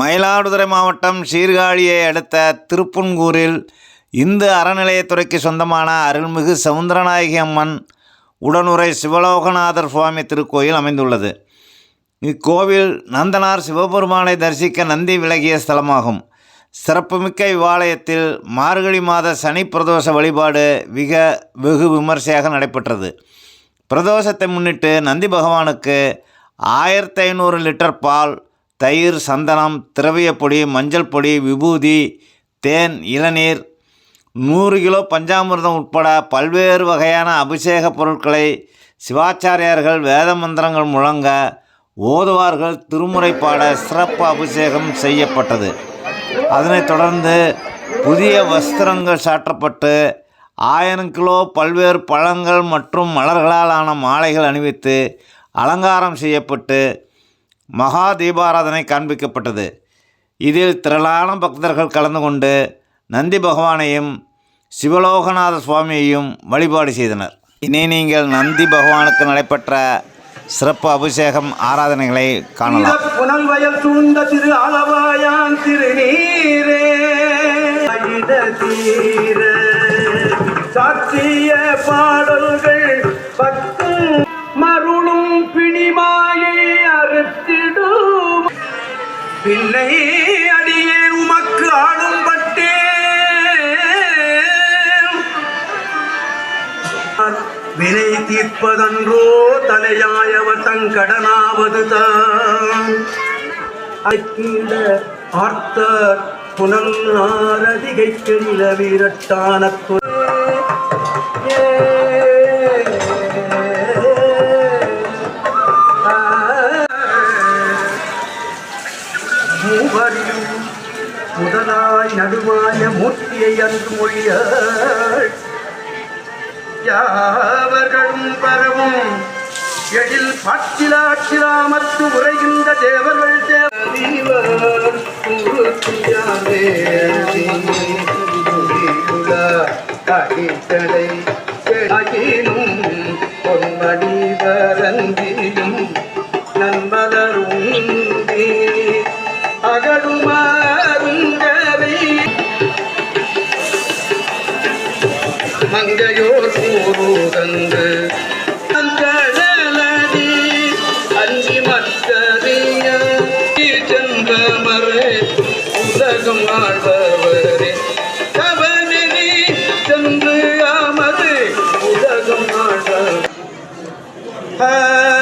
மயிலாடுதுறை மாவட்டம் சீர்காழியை அடுத்த திருப்புன்கூரில் இந்து அறநிலையத்துறைக்கு சொந்தமான அருள்மிகு சவுந்தரநாயகி அம்மன் உடனுரை சிவலோகநாதர் சுவாமி திருக்கோயில் அமைந்துள்ளது. இக்கோவில் நந்தனார் சிவபெருமானை தரிசிக்க நந்தி விலகிய ஸ்தலமாகும். சிறப்புமிக்க இவ்வாலயத்தில் மார்கழி மாத சனி பிரதோஷ வழிபாடு மிக வெகு விமர்சையாக நடைபெற்றது. பிரதோஷத்தை முன்னிட்டு நந்தி பகவானுக்கு ஆயிரத்தி ஐநூறு லிட்டர் பால் தயிர் சந்தனம் திரவியப்பொடி மஞ்சள் பொடி விபூதி தேன் இளநீர் நூறு கிலோ பஞ்சாமிர்தம் உட்பட பல்வேறு வகையான அபிஷேக பொருட்களை சிவாச்சாரியார்கள் வேத மந்திரங்கள் முழங்க ஓதுவார்கள் திருமுறை பாட சிறப்பு அபிஷேகம் செய்யப்பட்டது. அதனைத் தொடர்ந்து புதிய வஸ்திரங்கள் சாற்றப்பட்டு ஆயிரம் கிலோ பல்வேறு பழங்கள் மற்றும் மலர்களால் ஆன மாலைகள் அணிவித்து அலங்காரம் செய்யப்பட்டு மகா தீபாராதனை காண்பிக்கப்பட்டது. இதில் திரளான பக்தர்கள் கலந்து கொண்டு நந்தி பகவானையும் சிவலோகநாத சுவாமியையும் வழிபாடு செய்தனர். இனி நீங்கள் நந்தி பகவானுக்கு நடைபெற்ற சிறப்பு அபிஷேகம் ஆராதனைகளை காணலாம். புனல்வயல் சூழ்ந்த திரு அளவாயான் திருநீரே. சாட்சிய பாடல்கள் வினை தீர்ப்பதன்றோ தலையாயவர் தங்கடனாவது தான். அக்கிட ஆர்த்தர் புனல் நிலவிரட்டான மூவரிலும் முதலாய் நடுவாய மூர்த்தியை அன்று மொழியாள். யாவர்களும் பரவும் எழில் பாட்டிலாட்சிராமத்து உரைகின்ற தேவர்கள் தேவர் அடித்தடை அகிலும் பொன்மணி வரந்தியும் நன்மலரும் அகடுமாறுங்கரை மங்கையோ உலகம் ஆழ்பவரே கவனி சென்று அமரு உலகம் ஆழ்பவர் ஹரி